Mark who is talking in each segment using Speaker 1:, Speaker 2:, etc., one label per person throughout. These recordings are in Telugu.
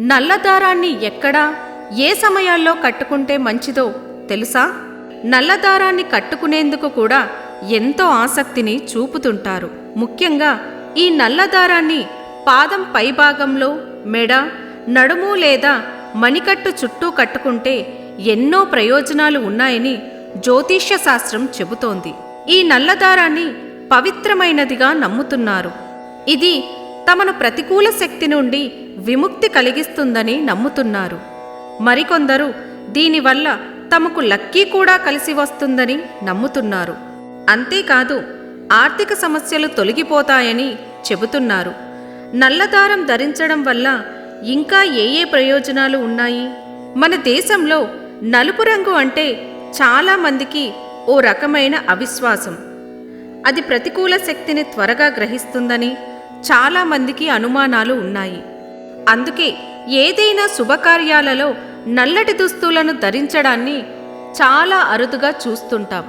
Speaker 1: నల్లదారాన్ని ఎక్కడా ఏ సమయాల్లో కట్టుకుంటే మంచిదో తెలుసా? నల్లదారాన్ని కట్టుకునేందుకు కూడా ఎంతో ఆసక్తిని చూపుతుంటారు. ముఖ్యంగా ఈ నల్లదారాన్ని పాదం పైభాగంలో మెడ నడుము లేదా మణికట్టు చుట్టూ కట్టుకుంటే ఎన్నో ప్రయోజనాలు ఉన్నాయని జ్యోతిష్య శాస్త్రం చెబుతోంది. ఈ నల్లదారాన్ని పవిత్రమైనదిగా నమ్ముతున్నారు. ఇది తమను ప్రతికూల శక్తి నుండి విముక్తి కలిగిస్తుందని నమ్ముతున్నారు. మరికొందరు దీనివల్ల తమకు లక్కీ కూడా కలిసి వస్తుందని నమ్ముతున్నారు. అంతేకాదు ఆర్థిక సమస్యలు తొలగిపోతాయని చెబుతున్నారు. నల్లదారం ధరించడం వల్ల ఇంకా ఏ ఏ ప్రయోజనాలు ఉన్నాయి? మన దేశంలో నలుపు రంగు అంటే చాలామందికి ఓ రకమైన అవిశ్వాసం. అది ప్రతికూల శక్తిని త్వరగా గ్రహిస్తుందని చాలామందికి అనుమానాలు ఉన్నాయి. అందుకే ఏదైనా శుభకార్యాలలో నల్లటి దుస్తులను ధరించడాన్ని చాలా అరుదుగా చూస్తుంటాం.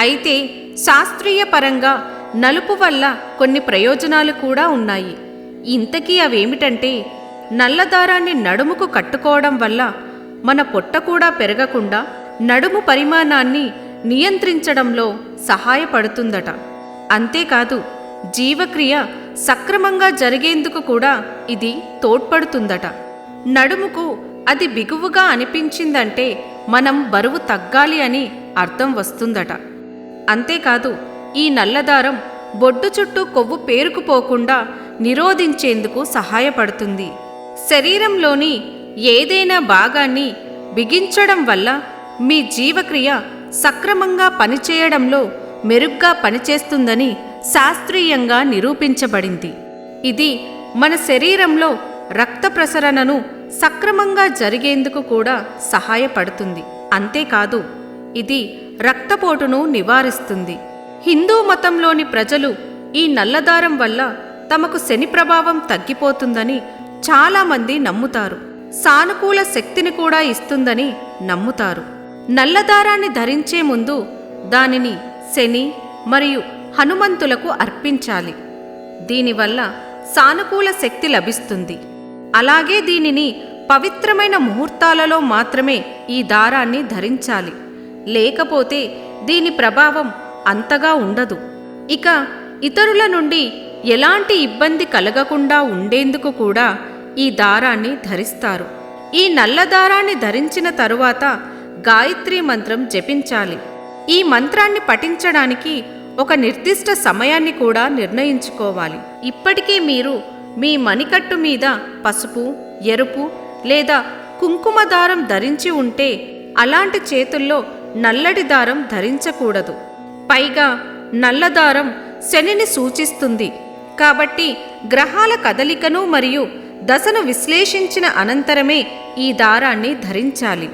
Speaker 1: అయితే శాస్త్రీయ పరంగా నలుపు వల్ల కొన్ని ప్రయోజనాలు కూడా ఉన్నాయి. ఇంతకీ అవేమిటంటే నల్లదారాన్ని నడుముకు కట్టుకోవడం వల్ల మన పొట్ట కూడా పెరగకుండా నడుము పరిమాణాన్ని నియంత్రించడంలో సహాయపడుతుందట. అంతేకాదు జీవక్రియ సక్రమంగా జరిగేందుకు కూడా ఇది తోడ్పడుతుందట. నడుముకు అది బిగువుగా అనిపించిందంటే మనం బరువు తగ్గాలి అని అర్థం వస్తుందట. అంతేకాదు ఈ నల్లదారం బొడ్డు చుట్టూ కొవ్వు పేరుకుపోకుండా నిరోధించేందుకు సహాయపడుతుంది. శరీరంలోని ఏదైనా భాగాన్ని బిగించడం వల్ల మీ జీవక్రియ సక్రమంగా పనిచేయడంలో మెరుగ్గా పనిచేస్తుందని శాస్త్రీయంగా నిరూపించబడింది. ఇది మన శరీరంలో రక్త ప్రసరణను సక్రమంగా జరిగేందుకు కూడా సహాయపడుతుంది. అంతేకాదు ఇది రక్తపోటును నివారిస్తుంది. హిందూ మతంలోని ప్రజలు ఈ నల్లదారం వల్ల తమకు శని ప్రభావం తగ్గిపోతుందని చాలామంది నమ్ముతారు. సానుకూల శక్తిని కూడా ఇస్తుందని నమ్ముతారు. నల్లదారాన్ని ధరించే ముందు దానిని శని మరియు హనుమంతులకు అర్పించాలి. దీనివల్ల సానుకూల శక్తి లభిస్తుంది. అలాగే దీనిని పవిత్రమైన ముహూర్తాలలో మాత్రమే ఈ దారాన్ని ధరించాలి. లేకపోతే దీని ప్రభావం అంతగా ఉండదు. ఇక ఇతరుల నుండి ఎలాంటి ఇబ్బంది కలగకుండా ఉండేందుకు కూడా ఈ దారాన్ని ధరిస్తారు. ఈ నల్ల దారాన్ని ధరించిన తరువాత గాయత్రీ మంత్రం జపించాలి. ఈ మంత్రాన్ని పఠించడానికి ఒక నిర్దిష్ట సమయాన్ని కూడా నిర్ణయించుకోవాలి. ఇప్పటికీ మీరు మీ మణికట్టు మీద పసుపు ఎరుపు లేదా కుంకుమ దారం ధరించి ఉంటే అలాంటి చేతుల్లో నల్లటి దారం ధరించకూడదు. పైగా నల్లదారం శనిని సూచిస్తుంది. కాబట్టి గ్రహాల కదలికను మరియు దశను విశ్లేషించిన అనంతరమే ఈ దారాన్ని ధరించాలి.